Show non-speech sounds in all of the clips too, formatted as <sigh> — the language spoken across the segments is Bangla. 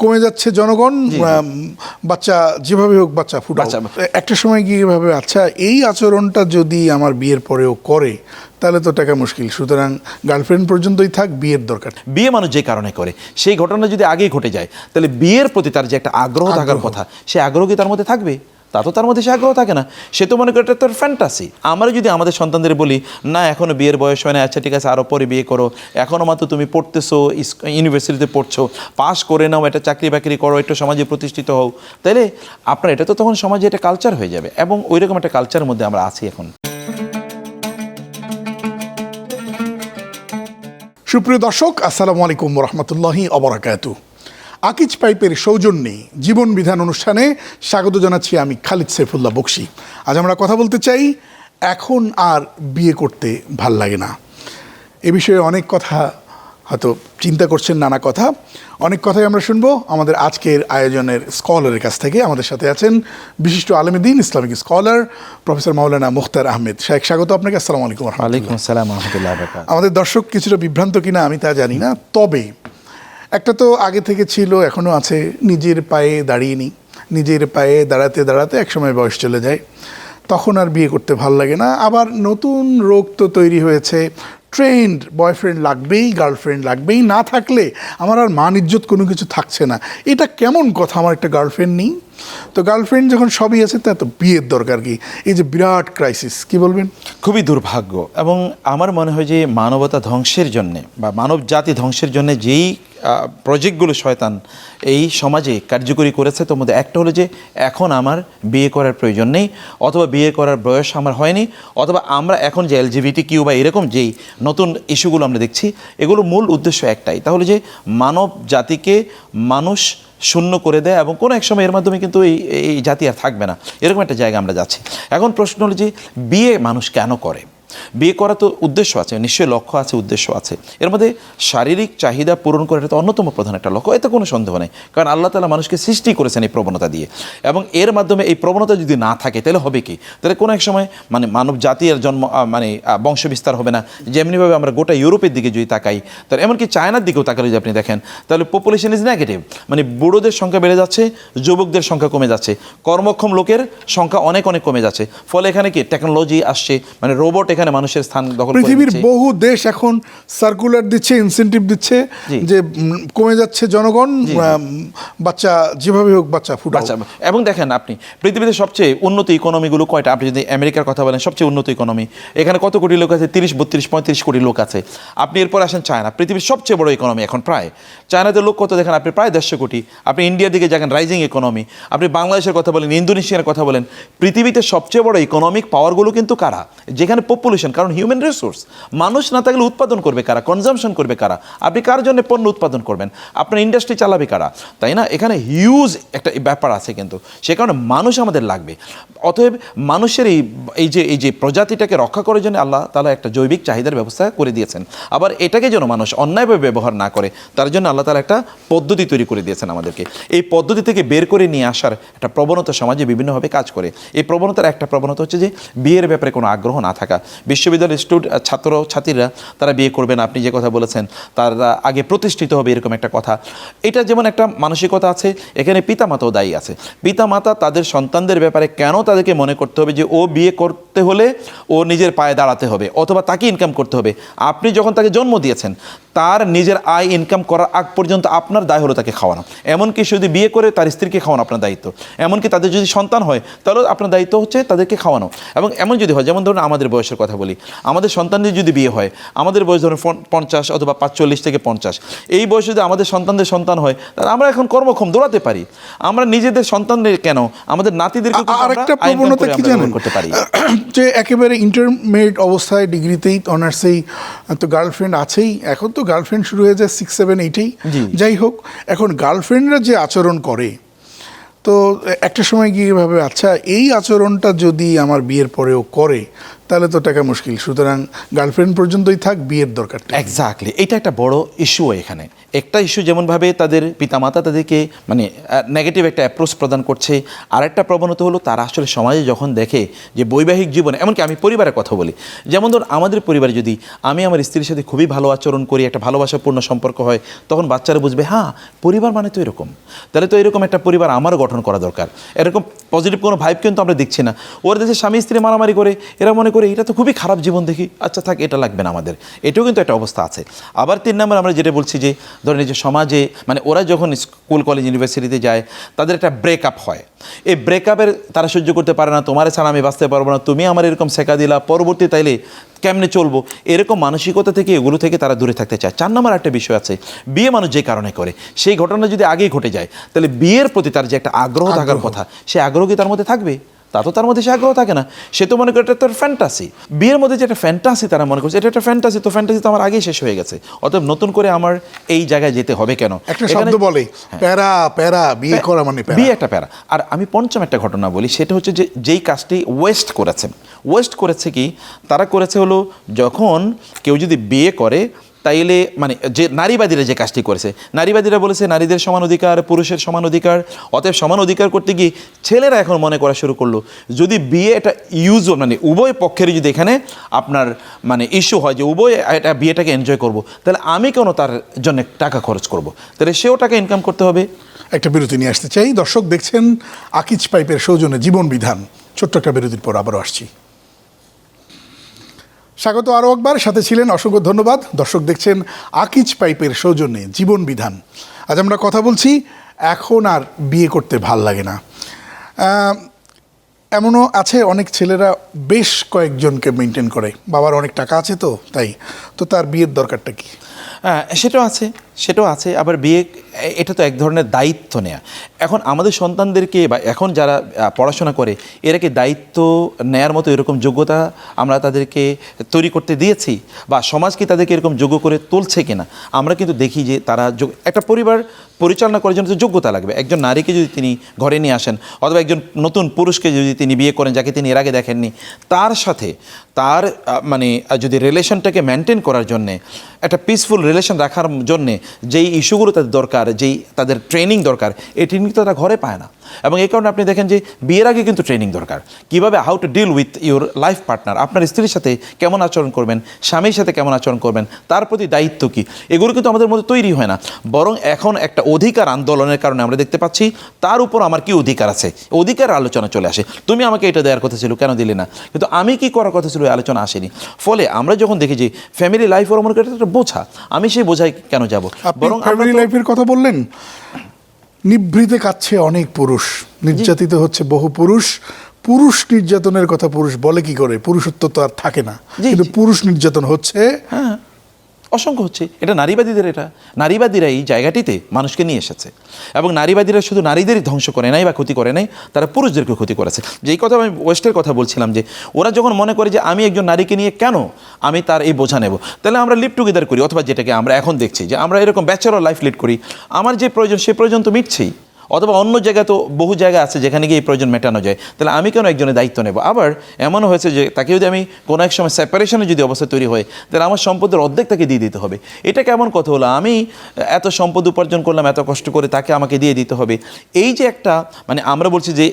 কমে যাচ্ছে জনগণ বাচ্চা যেভাবে হোক বাচ্চা ফুটা একটা সময় গিয়ে এভাবে আচ্ছা এই আচরণটা যদি আমার বিয়ের পরেও করে তাহলে তো টাকা মুশকিল। সুতরাং গার্লফ্রেন্ড পর্যন্তই থাক বিয়ের দরকার। বিয়ে মানুষ যে কারণে করে সেই ঘটনা যদি আগেই ঘটে যায় তাহলে বিয়ের প্রতি তার যে একটা আগ্রহ। থাকার কথা সে আগ্রহ কি তার মধ্যে থাকবে? তা তো তার মধ্যে সে আগ্রহ থাকে না। সে তো মনে করে এটা তোর ফ্যান্টাসি আমরা যদি আমাদের সন্তানদের বলি, না এখনও বিয়ের বয়স হয় না আচ্ছা ঠিক আছে আরও পরে বিয়ে করো। এখনও মাত্র তুমি পড়তেছো ইউনিভার্সিটিতে পড়ছো পাস করে নাও, একটা চাকরি বাকরি করো, একটু সমাজে প্রতিষ্ঠিত হও। তাহলে আপনার, এটা তো তখন সমাজে একটা কালচার হয়ে যাবে এবং ওইরকম একটা কালচারের মধ্যে আমরা আছি এখন। সুপ্রিয় দর্শক, আসসালামু আলাইকুম রহমতুল্লাহি অবরাকাতু আকিজ পাইপের সৌজন্যে জীবন বিধান অনুষ্ঠানে স্বাগত জানাচ্ছি আমি খালিদ সাইফুল্লাহ বক্সি। আজ আমরা কথা বলতে চাই এখন আর বিয়ে করতে ভালো লাগে না। এ বিষয়ে অনেক কথা হয়তো চিন্তা করছেন নানা কথা। অনেক কথাই আমরা শুনব। আমাদের আজকের আয়োজনের স্কলারের কাছ থেকে আমাদের সাথে আছেন বিশিষ্ট আলমদিন ইসলামিক স্কলার প্রফেসর মাওলানা মুখতার আহমেদ। শাহেক স্বাগত আপনাকে। আসসালামু আলাইকুম ওয়ালাইকুম আসসালাম আমাদের দর্শক কিছুটা বিভ্রান্ত কিনা আমি তা জানি না। তবে একটা তো আগে থেকে ছিল এখনও আছে, নিজের পায়ে দাঁড়িয়ে নি নিজের পায়ে দাঁড়াতে দাঁড়াতে একসময় বয়স চলে যায়। তখন আর বিয়ে করতে ভালো লাগে না। আবার নতুন রোগ তো তৈরি হয়েছে। ট্রেন্ড বয়ফ্রেন্ড লাগবেই গার্লফ্রেন্ড লাগবেই, না থাকলে আমার আর মান ইজ্জত কোনো কিছু থাকছে না। এটা কেমন কথা? আমার একটা গার্লফ্রেন্ড নেই। তো গার্লফ্রেন্ড যখন সবই আছে, তা তো বিয়ের দরকার কি? এই যে বিরাট ক্রাইসিস কি বলবেন? খুবই দুর্ভাগ্য এবং আমার মনে হয় যে মানবতা ধ্বংসের জন্যে বা মানব জাতি ধ্বংসের জন্য যেই প্রজেক্টগুলো শয়তান এই সমাজে কার্যকরী করেছে, তার মধ্যে একটা হলো যে এখন আমার বিয়ে করার প্রয়োজন নেই অথবা বিয়ে করার বয়স আমার হয়নি অথবা আমরা এখন যে এলজিবিটি কিউ বা এরকম যেই নতুন ইস্যুগুলো আমরা দেখছি, এগুলোর মূল উদ্দেশ্য একটাই। তাহলে যে মানব জাতিকে মানুষ শূন্য করে দেয় এবং কোনো এক সময় এর মাধ্যমে কিন্তু এই এই জাতি আর থাকবে না। এরকম একটা জায়গা আমরা যাচ্ছি। এখন প্রশ্ন হলো যে বিয়ে মানুষ কেন করে? বিয়ে করা তো উদ্দেশ্য আছে, নিশ্চয়ই লক্ষ্য আছে, উদ্দেশ্য আছে। এর মধ্যে শারীরিক চাহিদা পূরণ করা এটা তো অন্যতম প্রধান একটা লক্ষ্য, এতে কোনো সন্দেহ নেই। কারণ আল্লাহ তালা মানুষকে সৃষ্টি করেছেন এই প্রবণতা দিয়ে। এবং এর মাধ্যমে এই প্রবণতা যদি না থাকে, তাহলে হবে কি? তাহলে কোনো এক সময় মানে মানব জাতির জন্ম মানে বংশ বিস্তার হবে না। যেমনিভাবে আমরা গোটা ইউরোপের দিকে যদি তাকাই, তাহলে এমনকি চায়নার দিকেও তাকালে যদি আপনি দেখেন, তাহলে পপুলেশন ইজ নেগেটিভ মানে বুড়োদের সংখ্যা বেড়ে যাচ্ছে, যুবকদের সংখ্যা কমে যাচ্ছে। কর্মক্ষম লোকের সংখ্যা অনেক অনেক কমে যাচ্ছে। ফলে এখানে কি? টেকনোলজি আসছে মানে রোবট এখানে মানুষের স্থান দখল পৃথিবীর বহু দেশ এখন সার্কুলার দিচ্ছে ইনসেন্টিভ দিচ্ছে যে কমে যাচ্ছে জনগণ বাচ্চা যেভাবে হোক বাচ্চা বাচ্চা এবং দেখেন আপনি পৃথিবীতে সবচেয়ে উন্নত ইকোনমিগুলো কয়টা? আপনি যদি আমেরিকার কথা বলেন সবচেয়ে উন্নত ইকোনমি এখানে কত কোটি লোক আছে? তিরিশ বত্রিশ পঁয়ত্রিশ কোটি লোক আছে। আপনি এরপর আসেন চায়না। পৃথিবীর সবচেয়ে বড় ইকোনমি এখন প্রায়। চায়নাতে লোক কত? দেখেন আপনি প্রায় দেড়শো কোটি। আপনি ইন্ডিয়ার দিকে দেখেন রাইজিং ইকোনমি আপনি বাংলাদেশের কথা বলেন ইন্দোনেশিয়ার কথা বলেন। পৃথিবীতে সবচেয়ে বড় ইকোনমিক পাওয়ারগুলো কিন্তু কারা? যেখানে পপুলেশন কারণ হিউম্যান রিসোর্স মানুষ না থাকলে উৎপাদন করবে কারা? কনজামশন করবে কারা? আপনি কার জন্য পণ্য উৎপাদন করবেন? আপনার ইন্ডাস্ট্রি চালাবে কারা? তাই না? এখানে হিউজ একটা ব্যাপার আছে কিন্তু। সে কারণে মানুষ আমাদের লাগবে। অতএব মানুষের এই এই যে এই যে প্রজাতিটাকে রক্ষা করার জন্য আল্লাহ তালা একটা জৈবিক চাহিদার ব্যবস্থা করে দিয়েছেন। আবার এটাকে যেন মানুষ অন্যায়ভাবে ব্যবহার না করে, তার জন্য আল্লাহ তালা একটা পদ্ধতি তৈরি করে দিয়েছেন আমাদেরকে। এই পদ্ধতি থেকে বের করে নিয়ে আসার একটা প্রবণতা সমাজে বিভিন্নভাবে কাজ করে। এই প্রবণতার একটা প্রবণতা হচ্ছে যে বিয়ের ব্যাপারে কোনো আগ্রহ না থাকা। বিশ্ববিদ্যালয়ের স্টুড ছাত্র, ছাত্রীরা তারা বিয়ে করবে না। আপনি যে কথা বলেছেন, তারা আগে প্রতিষ্ঠিত হবে এরকম একটা কথা। এটা যেমন একটা মানসিকতা আছে, এখানে পিতামাতাও দায়ী আছে। পিতামাতা তাদের সন্তানদের ব্যাপারে কেন তাদেরকে মনে করতে হবে যে, ও বিয়ে করতে হলে ও নিজের পায়ে দাঁড়াতে হবে, অথবা তাকে ইনকাম করতে হবে? আপনি যখন তাকে জন্ম দিয়েছেন, তার নিজের আয় ইনকাম করার আগ পর্যন্ত আপনার দায় হলো তাকে খাওয়ানো। এমনকি যদি বিয়ে করে, তার স্ত্রীকে খাওয়ানো আপনার দায়িত্ব। এমনকি তাদের যদি সন্তান হয় তাহলে আপনার দায়িত্ব হচ্ছে তাদেরকে খাওয়ানো। এবং এমন যদি হয়, যেমন ধরুন আমাদের বয়সের কথা বলি। আমাদের সন্তানদের যদি বিয়ে হয় আমাদের বয়স ধরুন পঞ্চাশ অথবা পাঁচচল্লিশ থেকে পঞ্চাশ। এই বয়সে যদি আমাদের সন্তানদের সন্তান হয় তাহলে আমরা এখন কর্মক্ষম দৌড়াতে পারি। আমরা নিজেদের সন্তানদের কেন? আমাদের নাতিদেরকে আরেকটা প্রবণতা কি জানেন? করতে পারি। <clears throat> যে একেবারে ইন্টারমিডিয়েট অবস্থায় ডিগ্রিতেই অনার্সেই তো গার্লফ্রেন্ড আছেই। এখন তো গার্লফ্রেন্ড শুরু হয়ে যায় সিক্স সেভেন এইটেই যাই হোক এখন গার্লফ্রেন্ডরা যে আচরণ করে তো একটা সময় গিয়ে ভাবে আচ্ছা এই আচরণটা যদি আমার বিয়ের পরেও করে তাহলে তো টাকা মুশকিল। সুতরাং গার্লফ্রেন্ড পর্যন্তই থাক, বিয়ের দরকার। এক্স্যাক্টলি এটা একটা বড় ইস্যু এখানে। একটা ইস্যু যেমনভাবে তাদের পিতামাতা তাদেরকে মানে নেগেটিভ একটা অ্যাপ্রোচ প্রদান করছে। আর একটা প্রবণতা হলো তারা আসলে সমাজে যখন দেখে যে বৈবাহিক জীবনে, এমনকি আমি পরিবারের কথা বলি, যেমন ধর আমাদের পরিবারে যদি আমি আমার স্ত্রীর সাথে খুবই ভালো আচরণ করি, একটা ভালোবাসাপূর্ণ সম্পর্ক হয়, তখন বাচ্চারা বুঝবে হ্যাঁ পরিবার মানে তো এরকম। তাহলে তো এরকম একটা পরিবার আমারও গঠন করা দরকার। এরকম পজিটিভ কোনো ভাইব কিন্তু আমরা দেখছি না। ওর দেশে স্বামী স্ত্রী মারামারি করে, এরা মনে করে এটা তো খুবই খারাপ জীবন দেখি। আচ্ছা থাক এটা লাগবে না আমাদের। এটাও কিন্তু একটা অবস্থা আছে। আবার তিন নম্বর আমরা যেটা বলছি যে ধরেন যে সমাজে মানে ওরা যখন স্কুল কলেজ ইউনিভার্সিটিতে যায় তাদের একটা ব্রেকআপ হয়। এই ব্রেকআপের তারা সহ্য করতে পারে না তোমার ছাড়া আমি বাঁচতে পারব না তুমি আমার এরকম শেখা দিলা পরবর্তী তাইলে কেমনে চলবো? এরকম মানসিকতা থেকে এগুলো থেকে তারা দূরে থাকতে চায়। চার নম্বর একটা বিষয় আছে বিয়ে মানুষ যে কারণে করে সেই ঘটনা যদি আগেই ঘটে যায় তাহলে বিয়ের প্রতি তার যে একটা আগ্রহ। থাকার কথা সে আগ্রহ কি তার মধ্যে থাকবে? তা তো তার মধ্যে সে আগ্রহ থাকে না। সে তো মনে করে এটা তোর ফ্যান্টাসি বিয়ের মধ্যে যে একটা ফ্যান্টাসি তারা মনে করছে এটা একটা ফ্যান্টাসি তো ফ্যান্টাসি তো আমার আগেই শেষ হয়ে গেছে। অতএব নতুন করে আমার এই জায়গায় যেতে হবে কেন? একটা শব্দ বলে প্যারা প্যারা বিয়ে করা মানে বিয়ে একটা প্যারা। আর আমি পঞ্চম একটা ঘটনা বলি সেটা হচ্ছে যে যেই কাজটি ওয়েস্ট করেছেন। ওয়েস্ট করেছে কি? তারা করেছে হলো যখন কেউ যদি বিয়ে করে তাইলে মানে যে নারীবাদীরা যে কাজটি করেছে, নারীবাদীরা বলেছে নারীদের সমান অধিকার, পুরুষের সমান অধিকার, অতএব সমান অধিকার করতে গিয়ে ছেলেরা এখন মনে করা শুরু করল। যদি বিয়ে এটা ইউজ মানে উভয় পক্ষেরই যদি এখানে আপনার মানে ইস্যু হয় যে উভয় এটা বিয়েটাকে এনজয় করব, তাহলে আমি কেন তার জন্য টাকা খরচ করব? তাহলে সেও টাকা ইনকাম করতে হবে। একটা বিরতি নিয়ে আসতে চাই। দর্শক দেখছেন আকিজ পাইপের সৌজন্যে জীবন বিধান। ছোট্ট একটা বিরতির পর আবারও আসছি। স্বাগত আরও একবার। সাথে ছিলেন অসংখ্য ধন্যবাদ। দর্শক দেখছেন আকিজ পাইপের সৌজন্যে জীবন বিধান। আজ আমরা কথা বলছি, এখন আর বিয়ে করতে ভালো লাগে না। এমনও আছে, অনেক ছেলেরা বেশ কয়েকজনকে মেনটেন করে। বাবার অনেক টাকা আছে তো, তাই। তো তার বিয়ের দরকারটা কি? হ্যাঁ সেটাও আছে। সেটাও আছে, আবার বিয়ে এটা তো এক ধরনের দায়িত্ব নেয়া। এখন আমাদের সন্তানদেরকে বা এখন যারা পড়াশোনা করে, এরা কি দায়িত্ব নেয়ার মতো এরকম যোগ্যতা আমরা তাদেরকে তৈরি করতে দিয়েছি? বা সমাজ কি তাদেরকে এরকম যোগ্য করে তুলছে কিনা? আমরা কিন্তু দেখি যে তারা একটা পরিবার পরিচালনা করার জন্য তো যোগ্যতা লাগবে। একজন নারীকে যদি তিনি ঘরে নিয়ে আসেন, অথবা একজন নতুন পুরুষকে যদি তিনি বিয়ে করেন, যাকে তিনি এর আগে দেখেননি, তার সাথে তার মানে যদি রিলেশনটাকে মেনটেন করার জন্যে, একটা পিসফুল রিলেশন রাখার জন্যে যেই ইস্যুগুলো তাদের দরকার, যেই তাদের ট্রেনিং দরকার, এই ট্রেনিং তো তারা ঘরে পায় না। এবং এই কারণে আপনি দেখেন যে বিয়ের আগে কিন্তু ট্রেনিং দরকার। কীভাবে how to deal with your life partner আপনার স্ত্রীর সাথে কেমন আচরণ করবেন? স্বামীর সাথে কেমন আচরণ করবেন? তার প্রতি দায়িত্ব কী? এগুলো কিন্তু আমাদের মধ্যে তৈরি হয় না। বরং এখন একটা অধিকার আন্দোলনের কারণে আমরা দেখতে পাচ্ছি, তার উপর আমার কি অধিকার আছে? অধিকার আলোচনা চলে আসে। তুমি আমাকে এটা দেওয়ার কথা ছিল, কেন দিলে না? কিন্তু আমি কি করার কথা ছিল? আলোচনা আসেনি। ফলে আমরা যখন দেখি যে ফ্যামিলি লাইফ মনে একটা বোঝা আমি সেই বোঝাই কেন যাব? বরং ফ্যামিলি লাইফের কথা বললেন নিভৃতে কাচ্ছে অনেক পুরুষ নির্যাতিত হচ্ছে বহু পুরুষ পুরুষ নির্যাতনের কথা পুরুষ বলে কি করে? পুরুষত্ব তো আর থাকে না কিন্তু পুরুষ নির্যাতন হচ্ছে হ্যাঁ। অসংখ্য হচ্ছে। এটা নারীবাদীদের এটা। নারীবাদীরা এই জায়গাটিতে মানুষকে নিয়ে এসেছে। এবং নারীবাদীরা শুধু নারীদেরই ধ্বংস করে নাই বা ক্ষতি করে নাই, তারা পুরুষদেরকে ক্ষতি করেছে। যেই কথা আমি ওয়েস্টের কথা বলছিলাম যে, ওরা যখন মনে করে যে আমি একজন নারীকে নিয়ে কেন আমি তার এই বোঝা নেব, তাহলে আমরা লিভ টুগেদার করি, অথবা যেটাকে আমরা এখন দেখছি যে আমরা এরকম ব্যাচেলর লাইফ লিড করি। আমার যে প্রয়োজন, সে প্রয়োজন তো মিটছেই। অথবা অন্য জায়গায় তো বহু জায়গা আছে যেখানে গিয়ে এই প্রয়োজন মেটানো যায়। তাহলে আমি কেন একজনের দায়িত্ব নেব? আবার এমনও হয়েছে যে তাকে যদি আমি কোনো এক সময় সেপারেশনে যদি অবস্থা তৈরি হয়, তাহলে আমার সম্পদের অর্ধেক তাকে দিয়ে দিতে হবে। এটা কেমন কথা হলো? আমি এত সম্পদ উপার্জন করলাম, এত কষ্ট করে তাকে আমাকে দিয়ে দিতে হবে। এই যে একটা মানে আমরা বলছি যে,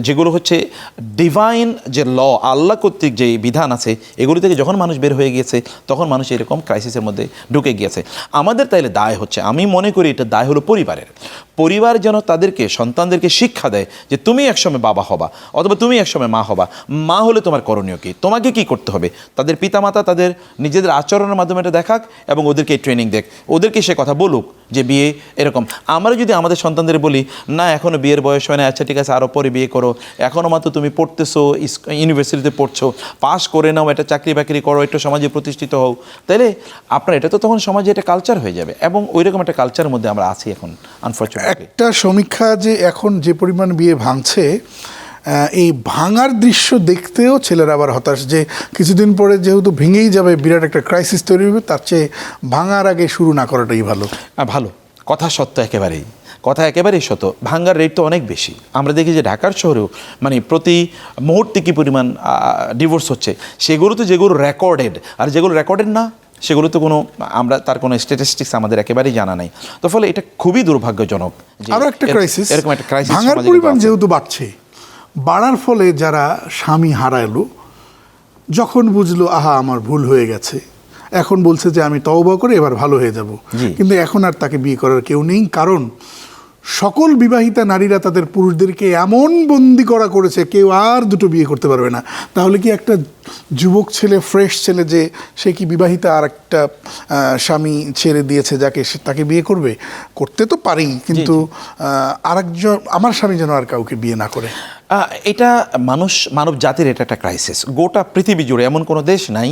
যেগুলো হচ্ছে ডিভাইন যে ল আল্লাহ কর্তৃক যে বিধান আছে, এগুলি থেকে যখন মানুষ বের হয়ে গিয়েছে, তখন মানুষ এরকম ক্রাইসিসের মধ্যে ঢুকে গিয়েছে। আমাদের তাইলে দায় হচ্ছে। আমি মনে করি এটা দায় হলো পরিবারের। পরিবার যেন তাদেরকে, সন্তানদেরকে শিক্ষা দেয় যে তুমি একসময় বাবা হবা অথবা তুমি একসময় মা হবা। মা হলে তোমার করণীয় কী? তোমাকে কি করতে হবে? তাদের পিতামাতা তাদের নিজেদের আচরণের মাধ্যমে এটা দেখাক এবং ওদেরকে ট্রেনিং দেখ। ওদেরকে সে কথা বলুক যে বিয়ে এরকম। আমরা যদি আমাদের সন্তানদের বলি, না এখনও বিয়ের বয়স হয় না আচ্ছা ঠিক আছে আরও পরে বিয়ে করো। এখনও মাত্র তুমি পড়তেছো ইউনিভার্সিটিতে পড়ছো, পাস করে নাও, একটা চাকরি বাকরি করো, একটু সমাজে প্রতিষ্ঠিত হও। তাহলে আপনার, এটা তো তখন সমাজে একটা কালচার হয়ে যাবে এবং ওইরকম একটা কালচারের মধ্যে আমরা আছি এখন আনফর্চুনেটলি একটা সমীক্ষা যে এখন যে পরিমাণ বিয়ে ভাঙছে এই ভাঙার দৃশ্য দেখতেও ছেলেরা আবার হতাশ যে কিছুদিন পরে যেহেতু ভেঙেই যাবে, বিরাট একটা ক্রাইসিস তৈরি হবে, তার চেয়ে ভাঙার আগে শুরু না করাটাই ভালো। ভালো। কথা সত্য একেবারেই। কথা একেবারেই শত ভাঙ্গার রেট তো অনেক বেশি। আমরা দেখি যে ঢাকার শহরেও মানে প্রতি মুহূর্তে কী পরিমাণ ডিভোর্স হচ্ছে? সেগুলো তো যেগুলো রেকর্ডেড আর যেগুলো রেকর্ডেড না সেগুলো তো কোনো আমরা তার কোনো স্ট্যাটিস্টিক্স আমাদের একেবারেই জানা নাই। তো ফলে এটা খুবই দুর্ভাগ্যজনক আরও একটা ক্রাইসিস এরকম একটা ক্রাইসিস ভাঙার পরিমাণ যেহেতু বাড়ছে বাড়ার ফলে যারা স্বামী হারাইলো যখন বুঝলো আহা আমার ভুল হয়ে গেছে। এখন বলছে যে আমি তওবা করে এবার ভালো হয়ে যাব। কিন্তু এখন আর তাকে বিয়ে করার কেউ নেই। কারণ সকল বিবাহিতা নারীরা তাদের পুরুষদেরকে এমন বন্দি করা করেছে কেউ আর দুটো বিয়ে করতে পারবে না। তাহলে কি একটা যুবক ছেলে ফ্রেশ ছেলে যে সে কি বিবাহিতা আর একটা স্বামী ছেড়ে দিয়েছে যাকে সে তাকে বিয়ে করবে? করতে তো পারি কিন্তু আর একজন আমার স্বামী যেন আর কাউকে বিয়ে না করে। এটা মানুষ মানব জাতির এটা একটা ক্রাইসিস গোটা পৃথিবী জুড়ে এমন কোনো দেশ নাই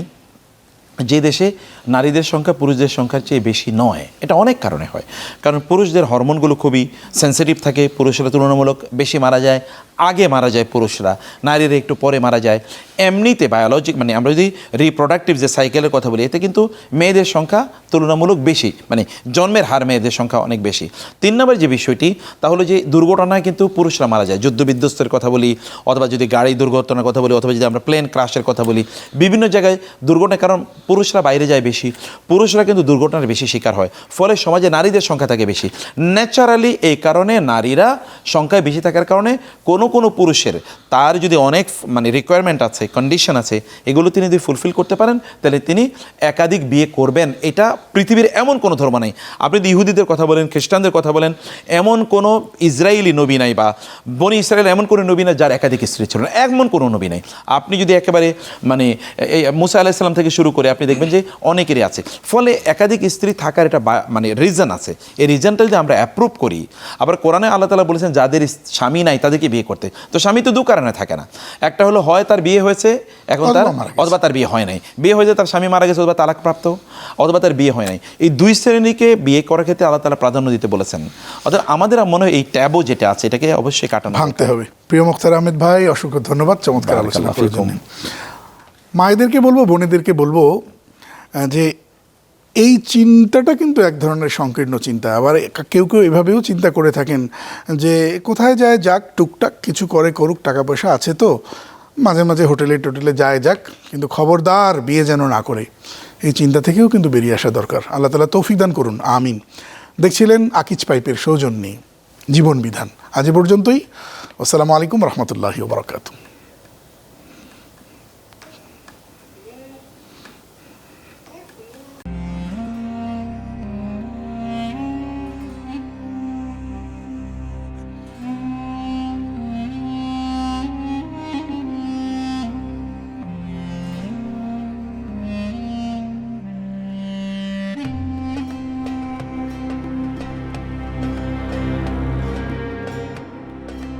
যে দেশে নারীদের সংখ্যা পুরুষদের সংখ্যার চেয়ে বেশি নয়, এটা অনেক কারণে হয়। কারণ পুরুষদের হরমোনগুলো খুবই সেন্সিটিভ থাকে, পুরুষেরা তুলনামূলক বেশি মারা যায় আগে মারা যায় পুরুষরা, নারীরা একটু পরে মারা যায়। এমনিতে বায়োলজিক মানে আমরা যদি রিপ্রোডাক্টিভ যে সাইকেলের কথা বলি, এতে কিন্তু মেয়েদের সংখ্যা তুলনামূলক বেশি মানে জন্মের হার মেয়েদের সংখ্যা অনেক বেশি। তিন নম্বর যে বিষয়টি তাহলে যে দুর্ঘটনায় কিন্তু পুরুষরা মারা যায়। যুদ্ধ বিধ্বস্তের কথা বলি, অথবা যদি গাড়ি দুর্ঘটনার কথা বলি, অথবা যদি আমরা প্লেন ক্রাশের কথা বলি, বিভিন্ন জায়গায় দুর্ঘটনার কারণ পুরুষরা বাইরে যায় বেশি। পুরুষরা কিন্তু দুর্ঘটনার বেশি শিকার হয়, ফলে সমাজে নারীদের সংখ্যা থাকে বেশি। ন্যাচারালি এই কারণে নারীরা সংখ্যায় বেশি থাকার কারণে কোনো কোনো পুরুষের, তার যদি অনেক মানে রিকোয়ারমেন্ট আছে কন্ডিশন আছে, এগুলো তিনি যদি ফুলফিল করতে পারেন, তাহলে তিনি একাধিক বিয়ে করবেন। এটা পৃথিবীর এমন কোনো ধর্ম নেই। আপনি যদি ইহুদিদের কথা বলেন, খ্রিস্টানদের কথা বলেন, এমন কোনো ইসরায়েলি নবী নাই বা বনি ইসরায়েল এমন কোনো নবী নাই যার একাধিক স্ত্রী ছিল না। এমন কোনো নবী নাই। আপনি যদি একেবারে মানে এই মুসা আলাহিসাল্লাম থেকে শুরু করে আপনি দেখবেন যে অনেকেরই আছে। ফলে একাধিক স্ত্রী থাকার একটা বা- মানে রিজন আছে। এই রিজনটা যদি আমরা অ্যাপ্রুভ করি, আবার কোরআনে আল্লাহ তালা বলেছেন, যাদের স্বামী নাই তাদেরকে বিয়ে করতে। তো স্বামী তো দু কারণে থাকে না। একটা হলো হয় তার বিয়ে হয়েছে এখন তার অথবা তার বিয়ে হয় নাই। বিয়ে হয়েছে তার স্বামী মারা গেছে অথবা তালাকপ্রাপ্ত অথবা তার বিয়ে হয় নাই। এই দুই শ্রেণীকে বিয়ে করার ক্ষেত্রে আল্লাহ তালা প্রাধান্য দিতে বলেছেন। অর্থাৎ আমাদের মনে হয় এই ট্যাবও যেটা আছে এটাকে অবশ্যই কাটানো ভাঙতে হবে। প্রিয় মুক্তার আহমেদ ভাই অসংখ্য ধন্যবাদ। চমৎকার আলোচনা মায়েদেরকে বলব বোনেদেরকে বলব যে এই চিন্তাটা কিন্তু এক ধরনের সংকীর্ণ চিন্তা। আবার কেউ কেউ এভাবেও চিন্তা করে থাকেন যে, কোথায় যায় যাক, টুকটাক কিছু করে করুক টাকা পয়সা আছে তো, মাঝে মাঝে হোটেলে টোটেলে যায় যাক, কিন্তু খবরদার বিয়ে যেন না করে, এই চিন্তা থেকেও কিন্তু বেরিয়ে আসা দরকার। আল্লাহ তালা তৌফিক দান করুন, আমিন। দেখছিলেন আকিজ পাইপের সৌজন্যে জীবন বিধান। আজ পর্যন্তই। আসসালামু আলাইকুম রহমতুল্লাহি বারকাতুহ।